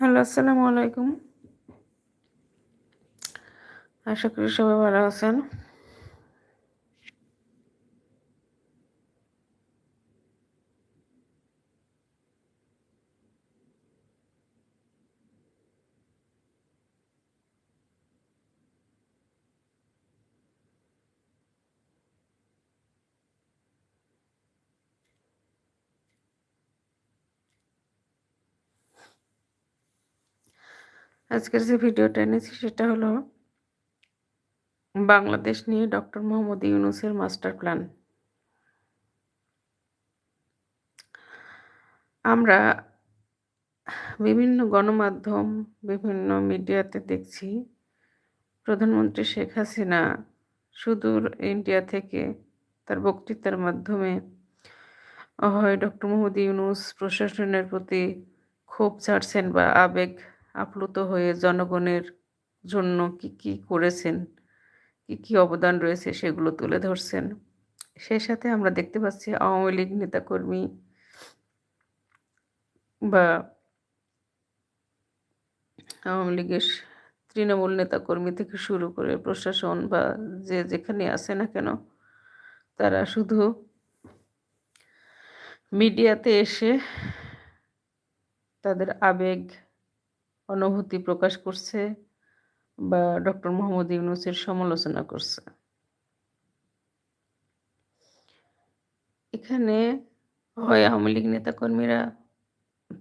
Hello আসসালামু আলাইকুম। আশা করি সবাই ভালো আছেন। আজকের যে ভিডিওটা এনেছি সেটা হলো বাংলাদেশ নিয়ে ডক্টর মোহাম্মদ ইউনুসের মাস্টার প্ল্যান। আমরা বিভিন্ন গণমাধ্যম, বিভিন্ন মিডিয়াতে দেখছি প্রধানমন্ত্রী শেখ হাসিনা সুদূর ইন্ডিয়া থেকে তার বক্তৃতার মাধ্যমে হয় ডক্টর মোহাম্মদ ইউনুস প্রশাসনের প্রতি ক্ষোভ ছাড়ছেন বা আবেগ আপ্লুত হয়ে জনগণের জন্য কি কি করেছেন? কি কি অবদান রয়েছে সেগুলো তুলে ধরছেন। সেই সাথে আমরা দেখতে পাচ্ছি আওয়ামী লীগ নেতাকর্মী বা আওয়ামী লীগের তৃণমূল নেতাকর্মী থেকে শুরু করে প্রশাসন বা যে যেখানে আসে না কেন, তারা শুধু মিডিয়াতে এসে তাদের আবেগ অনুভূতি প্রকাশ করছে বা ডক্টর মোহাম্মদ ইউনুসের সমালোচনা করছে। এখানে হয় আওয়ামী লীগ নেতাকর্মীরা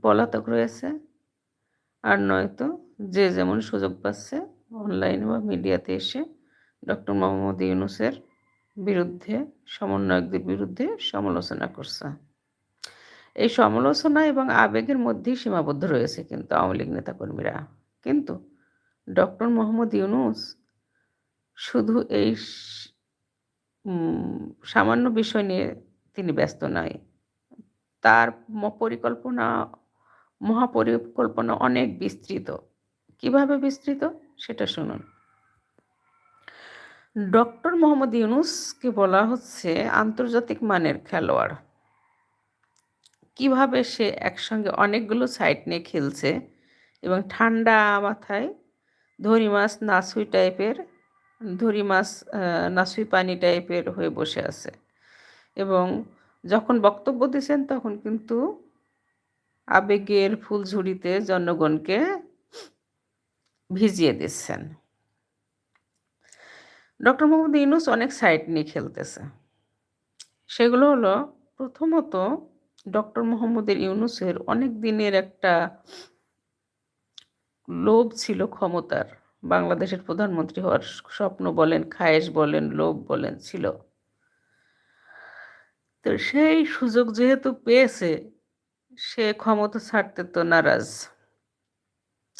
পলাতক রয়েছে, আর নয়তো যে যেমন সুযোগ পাচ্ছে অনলাইন বা মিডিয়াতে এসে ডক্টর মোহাম্মদ ইউনুসের বিরুদ্ধে, সমন্বয়কদের বিরুদ্ধে সমালোচনা করছে। এই সমালোচনা এবং আবেগের মধ্যেই সীমাবদ্ধ রয়েছে কিন্তু আওয়ামী লীগ নেতাকর্মীরা। কিন্তু ডক্টর মোহাম্মদ ইউনুস শুধু এই সামান্য বিষয় নিয়ে তিনি ব্যস্ত নয়। তার পরিকল্পনা, মহাপরিকল্পনা অনেক বিস্তৃত। কীভাবে বিস্তৃত? সেটা শুনুন। ডক্টর মোহাম্মদ ইউনুসকে বলা হচ্ছে আন্তর্জাতিক মানের খেলোয়াড়। কীভাবে সে একসঙ্গে অনেকগুলো সাইট নিয়ে খেলছে এবং ঠান্ডা মাথায় ধরি মাছ নাসুই টাইপের ধরি মাছ নাসুই পানি টাইপের হয়ে বসে আছে। এবং যখন বক্তব্য দিচ্ছেন তখন কিন্তু আবেগের ফুলঝুড়িতে জনগণকে ভিজিয়ে দিচ্ছেন। ডক্টর মোহাম্মদ ইউনুস অনেক সাইট নিয়ে খেলতেছে। সেগুলো হলো প্রথমত ডক্টর মোহাম্মদের ইউনুসের অনেক দিনের একটা লোভ ছিল ক্ষমতার। বাংলাদেশের প্রধানমন্ত্রী হওয়ার স্বপ্ন বলেন, খায়েশ বলেন, লোভ বলেন, ছিল। তো সেই সুযোগ যেহেতু পেয়েছে, সে ক্ষমতা ছাড়তে তো নারাজ।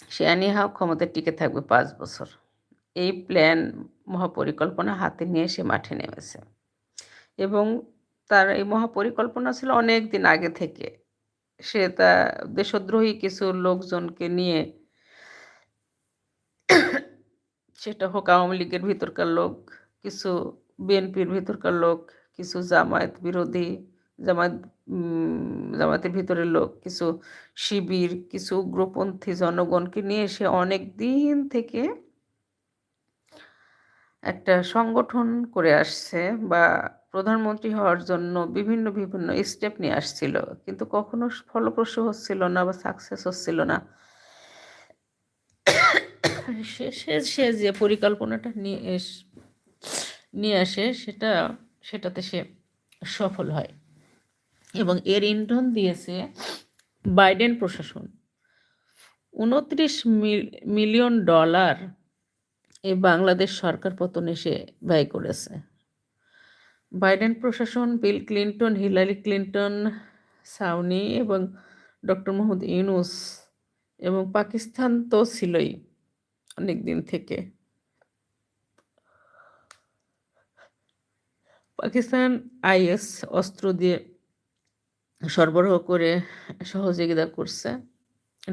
সে হাও ক্ষমতায় টিকে থাকবে পাঁচ বছর। এই প্ল্যান মহাপরিকল্পনা হাতে নিয়ে সে মাঠে নেমেছে। এবং তার এই মহাপরিকল্পনা ছিল অনেক দিন আগে থেকে। সে তা দেশদ্রোহী কিছু লোকজনকে নিয়ে সেটা হোক আওয়ামী লীগের ভিতরকার লোক, কিছু বিএনপির ভিতরকার লোক, কিছু জামায়াত বিরোধী, জামায়াত জামায়াতের ভিতরের লোক, কিছু শিবির, কিছু উগ্রপন্থী জনগণকে নিয়ে সে অনেক দিন থেকে একটা সংগঠন করে আসছে বা প্রধানমন্ত্রী হওয়ার জন্য বিভিন্ন বিভিন্ন স্টেপ নিয়ে আসছিল। কিন্তু কখনো ফলপ্রসূ হচ্ছিল না বা সাকসেস হচ্ছিল না। সে সে যে পরিকল্পনাটা নিয়ে নিয়ে আসে সেটা, সেটাতে সে সফল হয়। এবং এর ইন্ধন দিয়েছে বাইডেন প্রশাসন। উনত্রিশ মিলিয়ন ডলার এই বাংলাদেশ সরকার পতনে সে ব্যয় করেছে। বাইডেন প্রশাসন বিল ক্লিন্টন হিলারি ক্লিন্টন সাউনি এবং ডক্টর মোহাম্মদ ইউনুস এবং পাকিস্তান তো ছিলই অনেক দিন থেকে। পাকিস্তান আইএস অস্ত্র দিয়ে সরবরাহ করে সহযোগিতা করছে।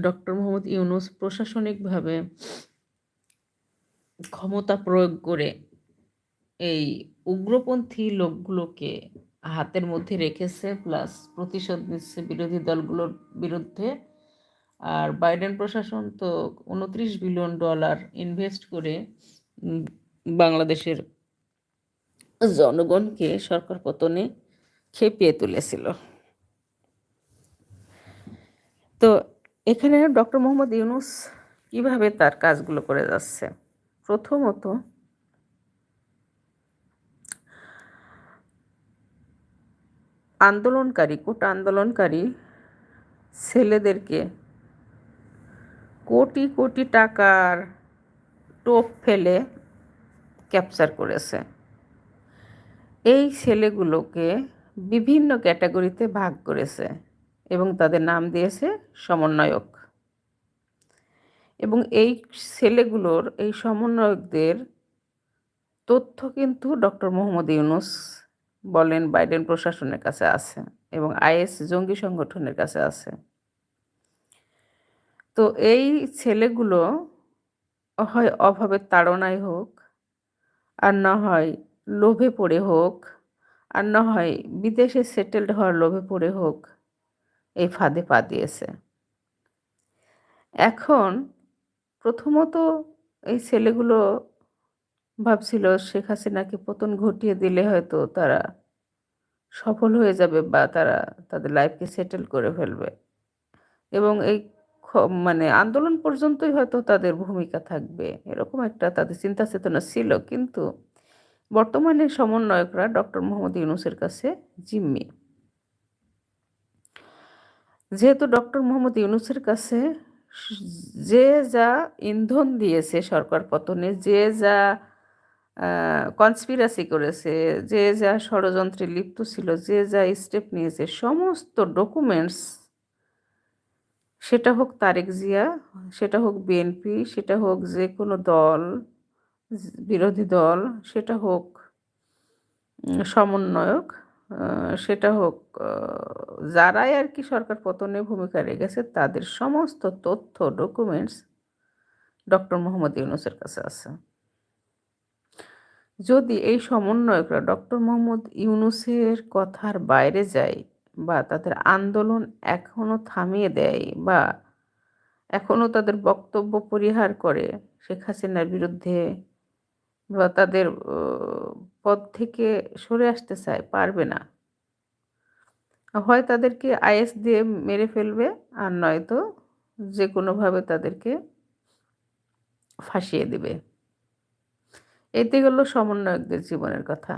ডক্টর মোহাম্মদ ইউনুস প্রশাসনিকভাবে ক্ষমতা প্রয়োগ করে এই উগ্রপন্থী লোকগুলোকে হাতের মধ্যে রেখেছে প্লাস প্রতিশোধ নিচ্ছে বিরোধী দলগুলোর বিরুদ্ধে। আর বাইডেন প্রশাসন তো উনত্রিশ বিলিয়ন ডলার ইনভেস্ট করে বাংলাদেশের জনগণকে সরকার পতনে খেপিয়ে তুলেছিল। তো এখানে ডক্টর মোহাম্মদ ইউনুস কীভাবে তার কাজগুলো করে যাচ্ছে? প্রথমত আন্দোলনকারী কোটা আন্দোলনকারী ছেলেদেরকে কোটি কোটি টাকার টোপ ফেলে ক্যাপচার করেছে। এই ছেলেগুলোকে বিভিন্ন ক্যাটাগরিতে ভাগ করেছে এবং তাদের নাম দিয়েছে সমন্বয়ক। এবং এই ছেলেগুলোর, এই সমন্বয়কদের তথ্য কিন্তু ডক্টর মোহাম্মদ ইউনুস বলেন বাইডেন প্রশাসনের কাছে আছে এবং আইএস জঙ্গি সংগঠনের কাছে আছে। তো এই ছেলেগুলো হয় অভাবের তাড়নায় হোক, আর না হয় লোভে পড়ে হোক, আর না হয় বিদেশে সেটেলড হওয়ার লোভে পড়ে হোক, এই ফাঁদে পা দিয়েছে। এখন প্রথমত এই ছেলেগুলো ভাবছিল শেখ হাসিনাকে পতন ঘটিয়ে দিলে হয়তো তারা সফল হয়ে যাবে বা তারা তাদের লাইফকে সেটেল করে ফেলবে। এবং এই মানে আন্দোলন পর্যন্তই হয়তো তাদের ভূমিকা থাকবে, এরকম একটা তাদের চিন্তা চেতনা ছিল। কিন্তু বর্তমানে সমন্বয়করা ডক্টর মোহাম্মদ ইউনুসের কাছে জিম্মি। যেহেতু ডক্টর মোহাম্মদ ইউনুসের কাছে যে যা ইন্ধন দিয়েছে সরকার পতনে, যে যা কনস্পিরাসি করেছে, যে যা ষড়যন্ত্রে লিপ্ত ছিল, যে যা স্টেপ নিয়েছে, সমস্ত ডকুমেন্টস সেটা হোক তারেক জিয়া, সেটা হোক বিএনপি সেটা হোক যে কোনো দল, বিরোধী দল, সেটা হোক সমন্বয়ক সেটা হোক যারাই আর কি সরকার পতনে ভূমিকা রেখেছে, তাদের সমস্ত তথ্য ডকুমেন্টস ডক্টর মোহাম্মদ ইউনুসের কাছে আছে। যদি এই সমন্বয়করা ডক্টর মোহাম্মদ ইউনুসের কথার বাইরে যায় বা তাদের আন্দোলন এখনও থামিয়ে দেয় বা এখনও তাদের বক্তব্য পরিহার করে শেখ হাসিনার বিরুদ্ধে বা তাদের পদ থেকে সরে আসতে চায়, পারবে না, হয় তাদেরকে আইএস দিয়ে মেরে ফেলবে আর নয়তো যে কোনোভাবে তাদেরকে ফাঁসিয়ে দিবে। এতে গেল সমন্বয়কদের জীবনের কথা।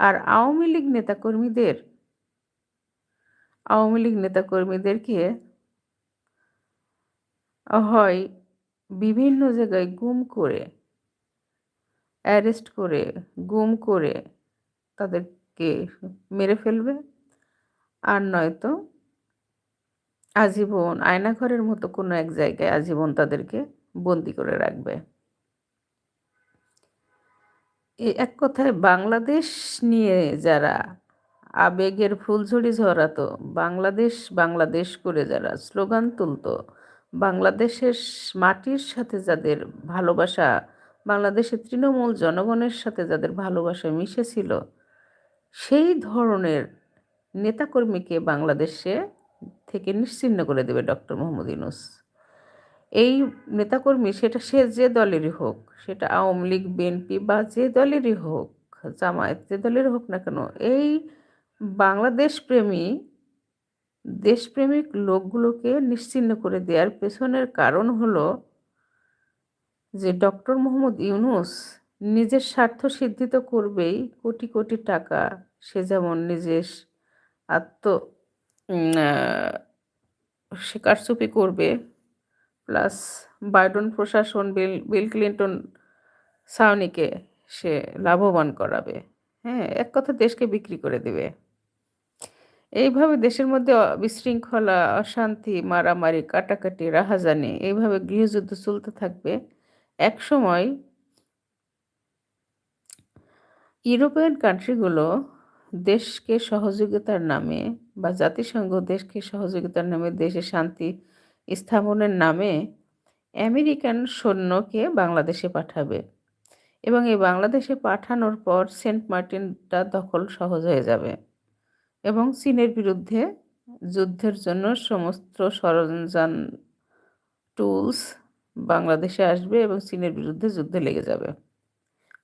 আর আওয়ামী লীগ নেতাকর্মীদের, আওয়ামী লীগ নেতাকর্মীদেরকে হয় বিভিন্ন জায়গায় গুম করে, অ্যারেস্ট করে, গুম করে তাদেরকে মেরে ফেলবে। আর নয়তো আজীবন আয়নাঘরের মতো কোনো এক জায়গায় আজীবন তাদেরকে বন্দি করে রাখবে। এক কথায় বাংলাদেশ নিয়ে যারা আবেগের ফুলঝড়ি ঝরাতো, বাংলাদেশ বাংলাদেশ করে যারা স্লোগান তুলতো, বাংলাদেশের মাটির সাথে যাদের ভালোবাসা, বাংলাদেশের তৃণমূল জনগণের সাথে যাদের ভালোবাসা মিশেছিল, সেই ধরনের নেতাকর্মীকে বাংলাদেশে থেকে নিশ্চিহ্ন করে দেবে ডক্টর মোহাম্মদ ইউনুস। এই নেতাকর্মী সেটা সে যে দলেরই হোক, সেটা আওয়ামী লীগ, বিএনপি বা যে দলেরই হোক, জামায়াত যে দলেরই হোক না কেন, এই বাংলাদেশ প্রেমী দেশপ্রেমিক লোকগুলোকে নিশ্চিহ্ন করে দেওয়ার পেছনের কারণ হলো যে ডক্টর মোহাম্মদ ইউনুস নিজের স্বার্থ সিদ্ধিত করবেই কোটি কোটি টাকা, সে যেমন নিজের আত্ম সে কারচুপি করবে প্লাস বাইডন প্রশাসন বিল বিল ক্লিন্টন সাউনিকে সে লাভবান করাবে। হ্যাঁ এক কথা দেশকে বিক্রি করে দেবে। এইভাবে দেশের মধ্যে বিশৃঙ্খলা, অশান্তি, মারামারি, কাটাকাটি, রাহাজানি এইভাবে গৃহযুদ্ধ চলতে থাকবে। এক সময় ইউরোপিয়ান কান্ট্রিগুলো দেশকে সহযোগিতার নামে বা জাতিসংঘ দেশকে সহযোগিতার নামে দেশে শান্তি স্থাপনের নামে আমেরিকান সৈন্যকে বাংলাদেশে পাঠাবে। এবং এই বাংলাদেশে পাঠানোর পর সেন্ট মার্টিনটা দখল সহজ হয়ে যাবে। এবং চীনের বিরুদ্ধে যুদ্ধের জন্য সমস্ত সরঞ্জাম, টুলস বাংলাদেশে আসবে এবং চীনের বিরুদ্ধে যুদ্ধে লেগে যাবে।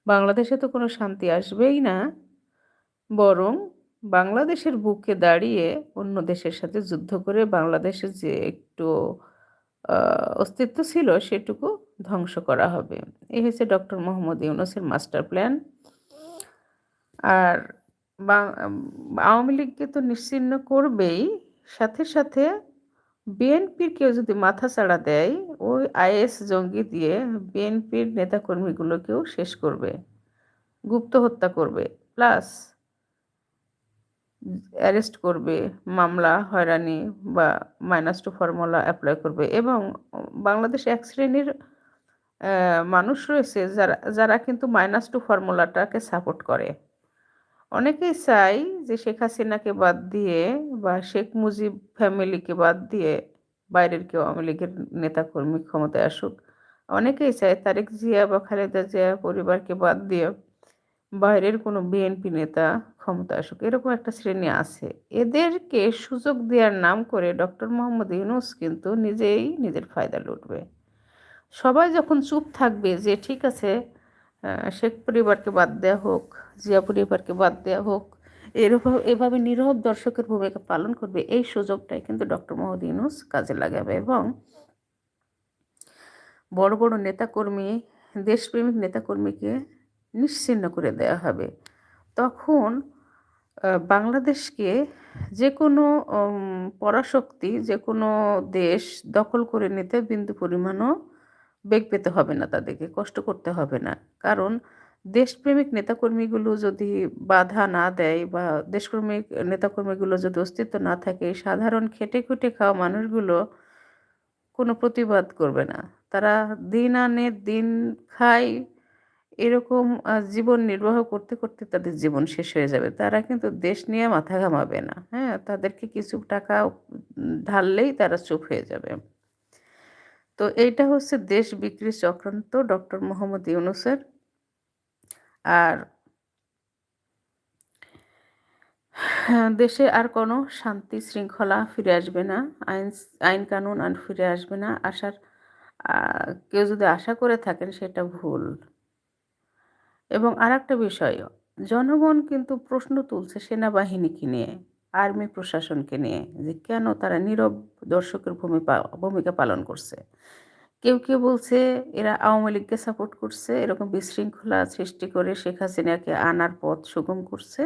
বাংলাদেশে তো কোনো শান্তি আসবেই না, বরং বাংলাদেশের বুকে দাঁড়িয়ে অন্য দেশের সাথে যুদ্ধ করে বাংলাদেশের যে একটু অস্তিত্ব ছিল সেটুকু ধ্বংস করা হবে। এই হচ্ছে ডক্টর মোহাম্মদ ইউনুসের মাস্টার প্ল্যান। আর আওয়ামী লীগকে তো নিশ্চিহ্ন করবেই, সাথে সাথে বিএনপির কেউ যদি মাথাচাড়া দেয়, ওই আইএস জঙ্গি দিয়ে বিএনপির নেতাকর্মীগুলোকেও শেষ করবে, গুপ্ত হত্যা করবে। প্লাস অ্যারেস্ট করবে, মামলা, হয়রানি বা মাইনাস টু ফর্মুলা অ্যাপ্লাই করবে এবং বাংলাদেশ এক শ্রেণির মানুষ রয়েছে যারা যারা কিন্তু মাইনাস টু ফর্মুলাটাকে সাপোর্ট করে। অনেকেই চাই যে শেখ হাসিনাকে বাদ দিয়ে বা শেখ মুজিব ফ্যামিলিকে বাদ দিয়ে বাইরের কেউ আওয়ামী লীগের নেতাকর্মী ক্ষমতায় আসুক। অনেকেই চায় তারেক জিয়া বা খালেদা জিয়া পরিবারকে বাদ দিয়ে বাইরের কোনো বিএনপি নেতা ক্ষমতা আসুক এরকম একটা শ্রেণি আছে। এদেরকে সুযোগ দেওয়ার নাম করে ডক্টর মোহাম্মদ ইউনুস কিন্তু নিজেই নিজের ফায়দা লুটবে। সবাই যখন চুপ থাকবে যে, ঠিক আছে শেখ পরিবারকে বাদ দেওয়া হোক, জিয়া পরিবারকে বাদ দেওয়া হোক এরকম এভাবে নীরব দর্শকের ভূমিকা পালন করবে, এই সুযোগটাই কিন্তু ডক্টর মোহাম্মদ ইউনুস কাজে লাগাবে এবং বড় বড় নেতাকর্মী, দেশপ্রেমিক নেতাকর্মীকে নিশ্চিহ্ন করে দেওয়া হবে। তখন বাংলাদেশকে যে কোনো পরাশক্তি যে কোনো দেশ দখল করে নিতে বিন্দু পরিমাণও বেগ পেতে হবে না তাদেরকে, কষ্ট করতে হবে না। কারণ, দেশপ্রেমিক নেতাকর্মীগুলো যদি বাধা না দেয় বা দেশপ্রেমিক নেতাকর্মীগুলো যদি অস্তিত্ব না থাকে, সাধারণ খেটে খুটে খাওয়া মানুষগুলো কোনো প্রতিবাদ করবে না। তারা দিন আনে দিন খায় এরকম জীবন নির্বাহ করতে করতে তাদের জীবন শেষ হয়ে যাবে। তারা কিন্তু দেশ নিয়ে মাথা ঘামাবে না হ্যাঁ? তাদেরকে কিছু টাকা ঢাললেই তারা চুপ হয়ে যাবে। তো এইটা হচ্ছে দেশ বিক্রি চক্রান্ত ডক্টর মোহাম্মদ ইউনুসের। আর দেশে আর কোনো শান্তি শৃঙ্খলা ফিরে আসবে না, আইন আইন কানুন আর ফিরে আসবে না। আসার কেউ যদি আশা করে থাকেন সেটা ভুল। এবং আর একটা বিষয়, জনগণ কিন্তু প্রশ্ন তুলছে সেনাবাহিনীকে নিয়ে, আর্মি প্রশাসনকে নিয়ে, যে কেন তারা নীরব দর্শকের ভূমিকা ভূমিকা পালন করছে। কেউ কেউ বলছে এরা আওয়ামী লীগকে সাপোর্ট করছে, এরকম বিশৃঙ্খলা সৃষ্টি করে শেখ হাসিনাকে আনার পথ সুগম করছে।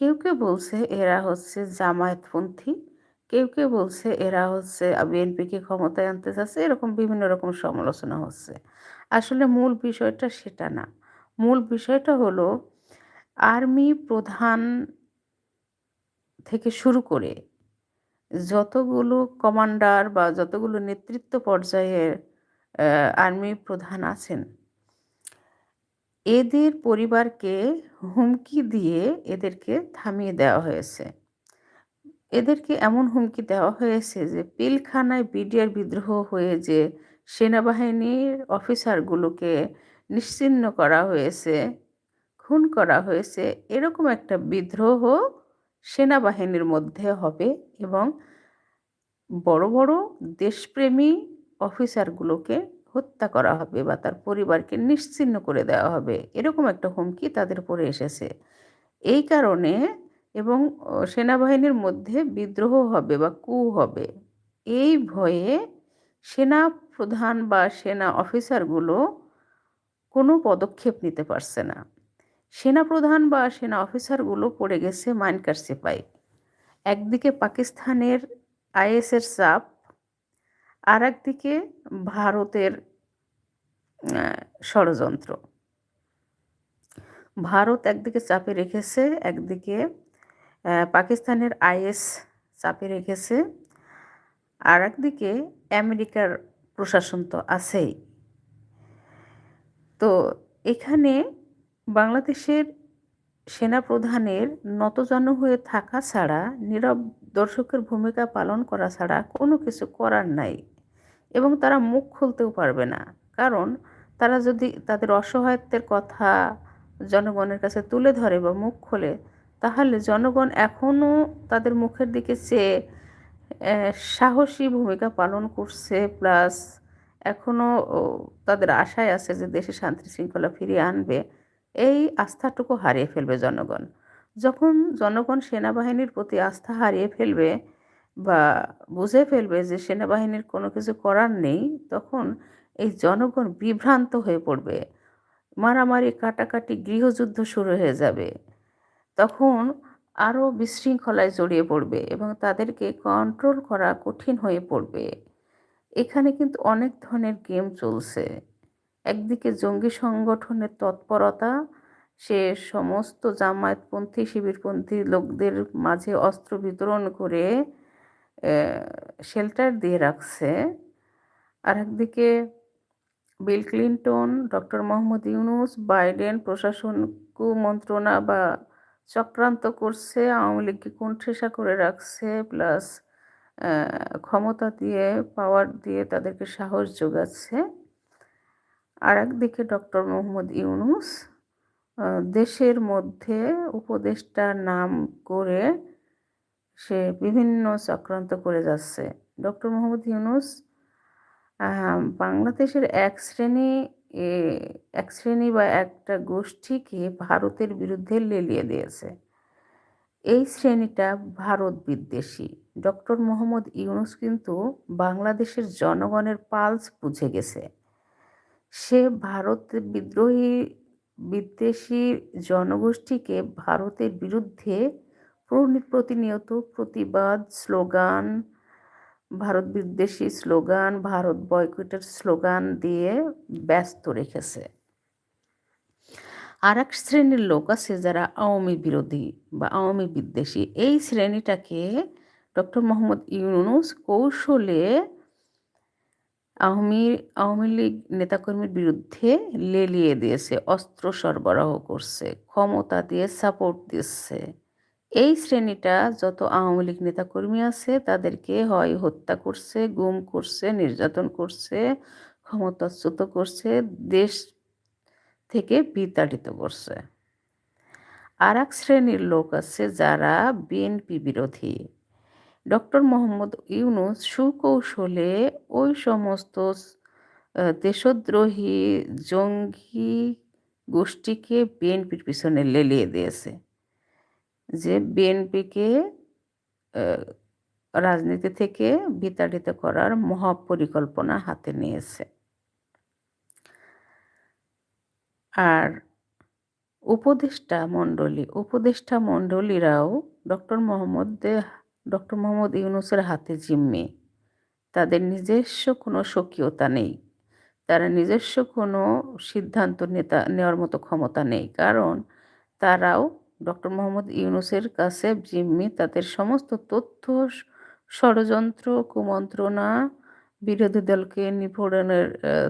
কেউ কেউ বলছে এরা হচ্ছে জামায়াতপন্থী, কেউ কেউ বলছে এরা হচ্ছে বিএনপিকে ক্ষমতায় আনতে চাচ্ছে, এরকম বিভিন্ন রকম সমালোচনা হচ্ছে। আসলে মূল বিষয়টা সেটা না। মূল বিষয়টা হলো আর্মি প্রধান থেকে শুরু করে যতগুলো কমান্ডার বা যতগুলো নেতৃত্ব পর্যায়ের আর্মি প্রধান আছেন, এদের পরিবারকে হুমকি দিয়ে এদেরকে থামিয়ে দেওয়া হয়েছে। এদেরকে এমন হুমকি দেওয়া হয়েছে যে পিলখানায় বিডিআর বিদ্রোহ হয়ে যে সেনাবাহিনীর অফিসারগুলোকে নিশ্চিহ্ন করা হয়েছে, খুন করা হয়েছে, এরকম একটা বিদ্রোহ সেনাবাহিনীর মধ্যে হবে এবং বড় বড় দেশপ্রেমী অফিসারগুলোকে হত্যা করা হবে বা তার পরিবারকে নিশ্চিহ্ন করে দেওয়া হবে, এরকম একটা হুমকি তাদের উপরে এসেছে। এই কারণে এবং সেনাবাহিনীর মধ্যে বিদ্রোহ হবে বা কু হবে, এই ভয়ে সেনা প্রধান বা সেনা অফিসারগুলো কোনো পদক্ষেপ নিতে পারছে না। সেনা প্রধান বা সেনা অফিসারগুলো পড়ে গেছে মাইনকার সিপাই। একদিকে পাকিস্তানের আইএসের চাপ আর একদিকে ভারতের ষড়যন্ত্র। ভারত একদিকে চাপে রেখেছে, একদিকে পাকিস্তানের আইএস চাপে রেখেছে আর একদিকে আমেরিকার প্রশাসন তো আছেই। তো এখানে বাংলাদেশের সেনাপ্রধানের নতজানু হয়ে থাকা ছাড়া, নীরব দর্শকের ভূমিকা পালন করা ছাড়া কোনো কিছু করার নাই এবং তারা মুখ খুলতেও পারবে না। কারণ তারা যদি তাদের অসহায়ত্বের কথা জনগণের কাছে তুলে ধরে বা মুখ খোলে, তাহলে জনগণ এখনও তাদের মুখের দিকে চেয়ে সাহসী ভূমিকা পালন করছে, প্লাস এখনও তাদের আশায় আছে যে দেশে শান্তি শৃঙ্খলা ফিরিয়ে আনবে। এই আস্থাটুকু হারিয়ে ফেলবে জনগণ। যখন জনগণ সেনাবাহিনীর প্রতি আস্থা হারিয়ে ফেলবে বা বুঝে ফেলবে যে সেনাবাহিনীর কোনো কিছু করার নেই, তখন এই জনগণ বিভ্রান্ত হয়ে পড়বে। মারামারি, কাটাকাটি, গৃহযুদ্ধ শুরু হয়ে যাবে। তখন আরও বিশৃঙ্খলায় জড়িয়ে পড়বে এবং তাদেরকে কন্ট্রোল করা কঠিন হয়ে পড়বে। এখানে কিন্তু অনেক ধরনের গেম চলছে। একদিকে জঙ্গি সংগঠনের তৎপরতা, সে সমস্ত জামায়াতপন্থী, শিবিরপন্থী লোকদের মাঝে অস্ত্র বিতরণ করে শেল্টার দিয়ে রাখছে। আর একদিকে Bill Clinton, doctor Mohammad Yunus, Biden প্রশাসন কুমন্ত্রণা বা চক্রান্ত করছে, আওয়ামী লীগকে কুণ্ঠেসা করে রাখছে, প্লাস ক্ষমতা দিয়ে পাওয়ার দিয়ে তাদেরকে সাহস যোগাচ্ছে। আর একদিকে ডক্টর মোহাম্মদ ইউনুস দেশের মধ্যে উপদেষ্টার নাম করে সে বিভিন্ন চক্রান্ত করে যাচ্ছে। ডক্টর মোহাম্মদ ইউনুস বাংলাদেশের এক শ্রেণি এক শ্রেণি বা একটা গোষ্ঠীকে ভারতের বিরুদ্ধে লেলিয়ে দিয়েছে। এই শ্রেণীটা ভারত বিদ্বেষী। ডক্টর মোহাম্মদ ইউনুস কিন্তু বাংলাদেশের জনগণের পালস বুঝে গেছে। সে ভারত বিদ্রোহী, বিদ্বেষী জনগোষ্ঠীকে ভারতের বিরুদ্ধে প্রতিনিয়ত প্রতিবাদ, স্লোগান, ভারত বিদ্বেষী স্লোগান, ভারত বয়কটের স্লোগান দিয়ে ব্যস্ত রেখেছে। আর এক শ্রেণির লোক আছে যারা আওয়ামী বিরোধী বা আওয়ামী বিদ্বেষী। এই শ্রেণীটাকে ডক্টর মোহাম্মদ ইউনুস কৌশলে আওয়ামী আওয়ামী লীগ নেতাকর্মীর বিরুদ্ধে লেলিয়ে দিয়েছে, অস্ত্র সরবরাহ করছে, ক্ষমতা দিয়ে সাপোর্ট দিচ্ছে। এই শ্রেণীটা যত আওয়ামী লীগ নেতাকর্মী আছে, তাদেরকে হয় হত্যা করছে, গুম করছে, নির্যাতন করছে, ক্ষমতাচ্যুত করছে, দেশ থেকে বিতাড়িত করছে। আর এক শ্রেণির লোক আছে যারা বিএনপি বিরোধী। ডক্টর মোহাম্মদ ইউনুস সুকৌশলে ওই সমস্ত দেশদ্রোহী জঙ্গি গোষ্ঠীকে বিএনপির পিছনে লেলিয়ে দিয়েছে। যে বিএনপিকে রাজনীতি থেকে বিতাড়িত করার মহাপরিকল্পনা হাতে নিয়েছে। আর উপদেষ্টা মণ্ডলী, উপদেষ্টা মণ্ডলীরাও ডক্টর মোহাম্মদ ডক্টর মোহাম্মদ ইউনুসের হাতে জিম্মি। তাদের নিজস্ব কোনো স্বকীয়তা নেই। তারা নিজস্ব কোনো সিদ্ধান্ত নেতা, নেওয়ার মতো ক্ষমতা নেই। কারণ তারাও ডক্টর মোহাম্মদ ইউনুসের কাছে জিম্মি। তাদের সমস্ত তথ্য, ষড়যন্ত্র, কুমন্ত্রণা, বিরোধী দলকে নিপোড়নের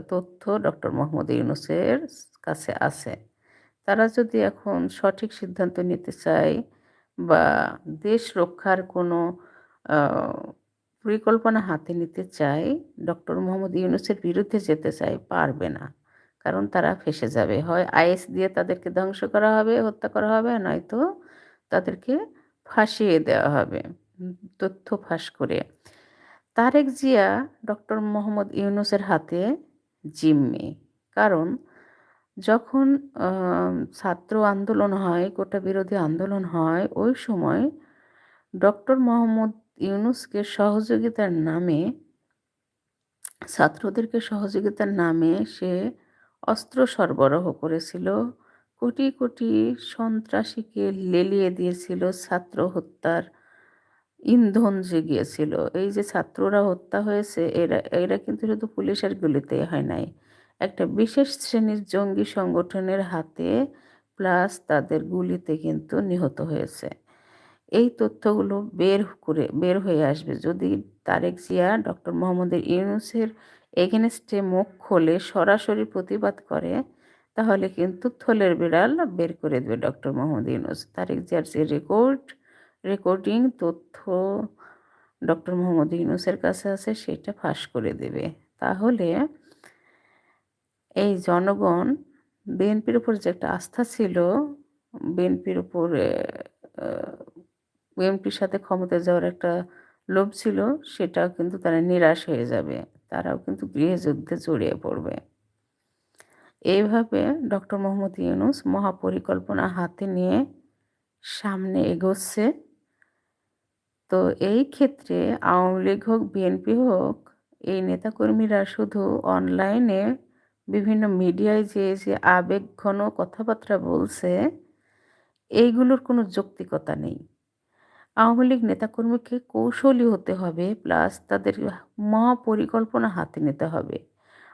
তথ্য ডক্টর মোহাম্মদ ইউনুসের কাছে আছে। তারা যদি এখন সঠিক সিদ্ধান্ত নিতে চায় বা দেশ রক্ষার কোনো পরিকল্পনা হাতে নিতে চায়, ডক্টর মোহাম্মদ ইউনুসের বিরুদ্ধে যেতে চায়, পারবে না। কারণ তারা ফেসে যাবে। হয় আইএস দিয়ে তাদেরকে ধ্বংস করা হবে, হত্যা করা হবে, নয়তো তাদেরকে ফাঁসিয়ে দেওয়া হবে। তথ্য ফাঁস করে। তারেক জিয়া ডক্টর মোহাম্মদ ইউনুসের হাতে জিম্মি। কারণ যখন ছাত্র আন্দোলন হয়, কোটা বিরোধী আন্দোলন হয়, ওই সময় ডক্টর মোহাম্মদ ইউনুসকে সহযোগিতার নামে, ছাত্রদেরকে সহযোগিতার নামে সে অস্ত্র সরবরাহ করেছিল। কোটি কোটি সন্ত্রাসীকে লেলিয়ে দিয়েছিল, ছাত্র হত্যার ইন্ধন জেগিয়েছিল। এই যে ছাত্ররা হত্যা হয়েছে, এরা এরা কিন্তু শুধু পুলিশের গুলিতে হয় নাই। একটা বিশেষ শ্রেণির জঙ্গি সংগঠনের হাতে প্লাস তাদের গুলিতে কিন্তু নিহত হয়েছে। এই তথ্যগুলো বের করে, বের হয়ে আসবে। যদি তারেক জিয়া, ডক্টর মোহাম্মদের ইউনুসের এগেনস্টে মুখ খোলে, সরাসরি প্রতিবাদ করে, তাহলে কিন্তু থলের বিড়াল বের করে দেবে ডক্টর মোহাম্মদ ইউনুস। তারেক জিয়ার যে রেকর্ড রেকর্ডিং তথ্য ডক্টর মোহাম্মদ ইউনুসের কাছে আছে, সেটা ফাঁস করে দেবে। তাহলে এই জনগণ বিএনপির উপর যে একটা আস্থা ছিল, বিএনপির উপর বিএনপির সাথে ক্ষমতায় যাওয়ার একটা লোভ ছিল, সেটাও কিন্তু তারা নিরাশ হয়ে যাবে। তারাও কিন্তু গৃহযুদ্ধে জড়িয়ে পড়বে। এইভাবে ডক্টর মোহাম্মদ ইউনুস মহাপরিকল্পনা হাতে নিয়ে সামনে এগোচ্ছে। তো এই ক্ষেত্রে আওয়ামী লীগ হোক, বিএনপি হোক, এই নেতাকর্মীরা শুধু অনলাইনে বিভিন্ন মিডিয়ায় যে যে আবেগঘন কথাবার্তা বলছে, এইগুলোর কোনো যৌক্তিকতা নেই। আওয়ামী লীগ নেতাকর্মীকে কৌশলী হতে হবে, প্লাস তাদের মহাপরিকল্পনা হাতে নিতে হবে।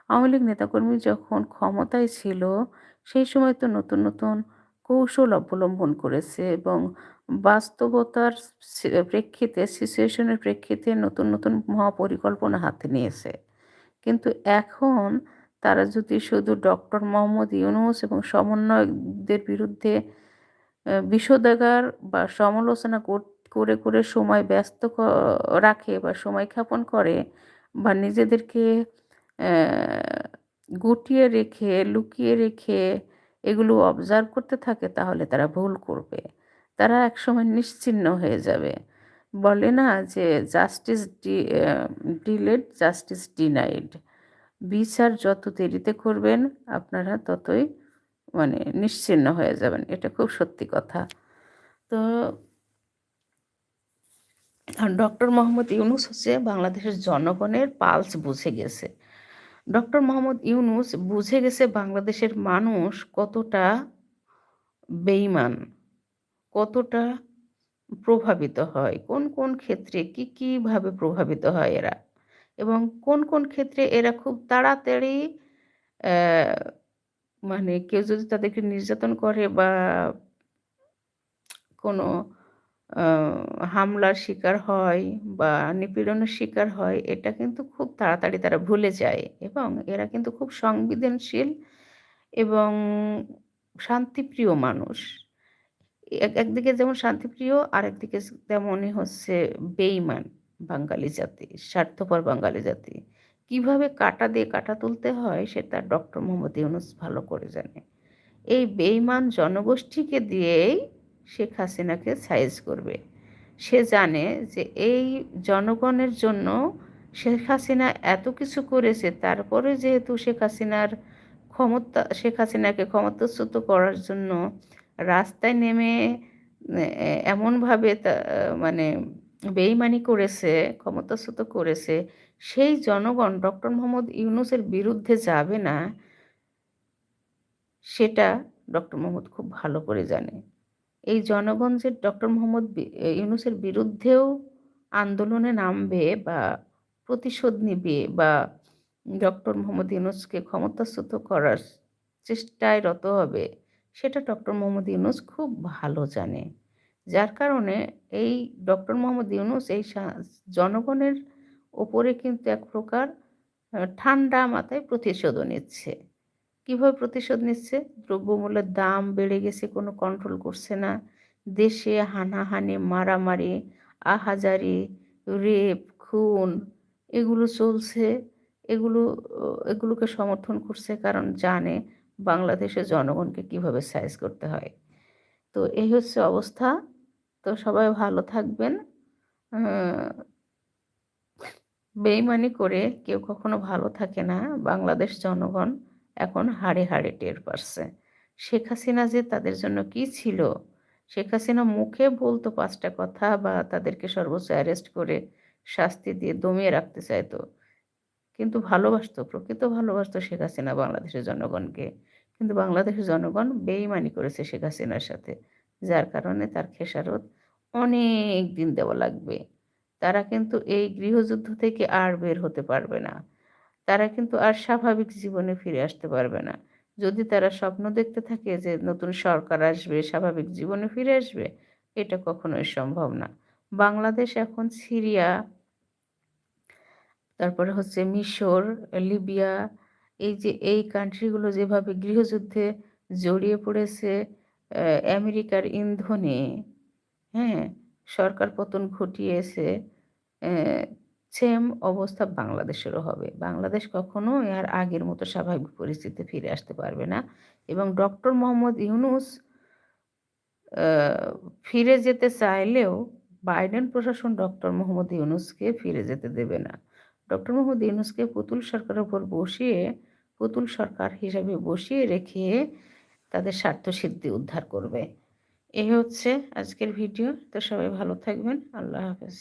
আওয়ামী লীগ নেতাকর্মী যখন ক্ষমতায় ছিল, সেই সময় তো নতুন নতুন কৌশল অবলম্বন করেছে এবং বাস্তবতার প্রেক্ষিতে, সিচুয়েশনের প্রেক্ষিতে নতুন নতুন মহাপরিকল্পনা হাতে নিয়েছে। কিন্তু এখন তারা যদি শুধু ডক্টর মোহাম্মদ ইউনুস এবং সমন্বয়কদের বিরুদ্ধে বিষোদাগার বা সমালোচনা করে করে সময় ব্যস্ত রাখে বা সময় ক্ষেপণ করে বা নিজেদেরকে গুটিয়ে রেখে, লুকিয়ে রেখে এগুলো অবজার্ভ করতে থাকে, তাহলে তারা ভুল করবে। তারা একসময় নিশ্চিন্ন হয়ে যাবে। বলে না যে justice D delayed justice denied বিচার যত দেরিতে করবেন, আপনারা ততই মানে নিশ্চিন্ন হয়ে যাবেন। এটা খুব সত্যি কথা। তো ডক্টর মোহাম্মদ ইউনুস হচ্ছে বাংলাদেশের জনগণের পালস বুঝে গেছে। ডক্টর মোহাম্মদ ইউনুস বুঝে গেছে বাংলাদেশের মানুষ কতটা বেইমান কতটা প্রভাবিত হয়, কোন কোন ক্ষেত্রে কি, কীভাবে প্রভাবিত হয় এরা। এবং কোন কোন ক্ষেত্রে এরা খুব তাড়াতাড়ি মানে কেউ যদি তাদেরকে নির্যাতন করে বা কোনো হামলার শিকার হয় বা নিপীড়নের শিকার হয়, এটা কিন্তু খুব তাড়াতাড়ি তারা ভুলে যায় এবং এরা কিন্তু খুব সংবেদনশীল এবং শান্তিপ্রিয় মানুষ। এক, একদিকে যেমন শান্তিপ্রিয়, আরেকদিকে তেমনই হচ্ছে বেইমান বাঙালি জাতি, স্বার্থপর বাঙালি জাতি। কীভাবে কাটা দিয়ে কাটা তুলতে হয় সেটা ডক্টর মোহাম্মদ ইউনুস ভালো করে জানে। এই বেইমান জনগোষ্ঠীকে দিয়েই শেখ হাসিনাকে সাইজ করবে। সে জানে যে এই জনগণের জন্য শেখ হাসিনা এত কিছু করেছে, তারপরে যেহেতু শেখ হাসিনার ক্ষমতা, শেখ হাসিনাকে ক্ষমতাচ্যুত করার জন্য রাস্তায় নেমে এমনভাবে মানে বেইমানি করেছে, ক্ষমতাচ্যুত করেছে, সেই জনগণ ডক্টর মোহাম্মদ ইউনুসের বিরুদ্ধে যাবে না, সেটা ডক্টর মোহাম্মদ খুব ভালো করে জানে। এই জনগণ যে ডক্টর মোহাম্মদ ইউনুসের বিরুদ্ধেও আন্দোলনে নামবে বা প্রতিশোধ নিবে বা ডক্টর মোহাম্মদ ইউনুসকে ক্ষমতাচ্যুত করার চেষ্টায় রত হবে, সেটা ডক্টর মোহাম্মদ ইউনুস খুব ভালো জানে। যার কারণে এই ডক্টর মোহাম্মদ ইউনুস এই জনগণের ওপরে কিন্তু এক প্রকার ঠান্ডা মাথায় প্রতিশোধও নিচ্ছে। কীভাবে প্রতিশোধ নিচ্ছে? দ্রব্যমূল্যের দাম বেড়ে গেছে, কোনো কন্ট্রোল করছে না। দেশে হানাহানি, মারামারি, আহাজারি রেপ খুন, এগুলো চলছে। এগুলো এগুলোকে সমর্থন করছে কারণ জানে বাংলাদেশের জনগণকে কীভাবে সাইজ করতে হয়। তো এই হচ্ছে অবস্থা। তো সবাই ভালো থাকবেন। বেইমানি করে কেউ কখনো ভালো থাকে না। বাংলাদেশ জনগণ এখন হাড়ে হাড়ে টের পারছে। শেখ হাসিনা যে তাদের জন্য কি ছিল? শেখ হাসিনা মুখে বলতো পাঁচটা কথা বা তাদেরকে সর্বোচ্চ অ্যারেস্ট করে শাস্তি দিয়ে দমিয়ে রাখতে চাইতো। কিন্তু ভালোবাসতো, প্রকৃত ভালোবাসতো শেখ হাসিনা বাংলাদেশের জনগণকে। কিন্তু বাংলাদেশের জনগণ বেইমানি করেছে শেখ হাসিনার সাথে। যার কারণে তার খেসারত অনেক দিন দেওয়া লাগবে। তারা কিন্তু এই গৃহযুদ্ধ থেকে আর বের হতে পারবে না। তারা কিন্তু আর স্বাভাবিক জীবনে ফিরে আসতে পারবে না। যদি তারা স্বপ্ন দেখতে থাকে যে নতুন সরকার আসবে, স্বাভাবিক জীবনে ফিরে আসবে, এটা কখনোই সম্ভব না। বাংলাদেশ এখন সিরিয়া, তারপরে হচ্ছে মিশর, লিবিয়া, এই যে এই কান্ট্রিগুলো যেভাবে গৃহযুদ্ধে জড়িয়ে পড়েছে আমেরিকার ইন্ধনে হ্যাঁ সরকার পতন ঘটিয়েছে সেম অবস্থা বাংলাদেশেরও হবে। বাংলাদেশ কখনো আর আগের মতো স্বাভাবিক পরিস্থিতি ফিরে আসতে পারবে না এবং ডক্টর মোহাম্মদ ইউনুস ফিরে যেতে চাইলেও বাইডেন প্রশাসন ডক্টর মোহাম্মদ ইউনুসকে ফিরে যেতে দেবে না। ডক্টর মোহাম্মদ ইউনুসকে পুতুল সরকারের উপর বসিয়ে, পুতুল সরকার হিসাবে বসিয়ে রেখে তাদের স্বার্থ সিদ্ধি উদ্ধার করবে। এই হচ্ছে আজকের ভিডিও। তো সবাই ভালো থাকবেন। আল্লাহ হাফেজ।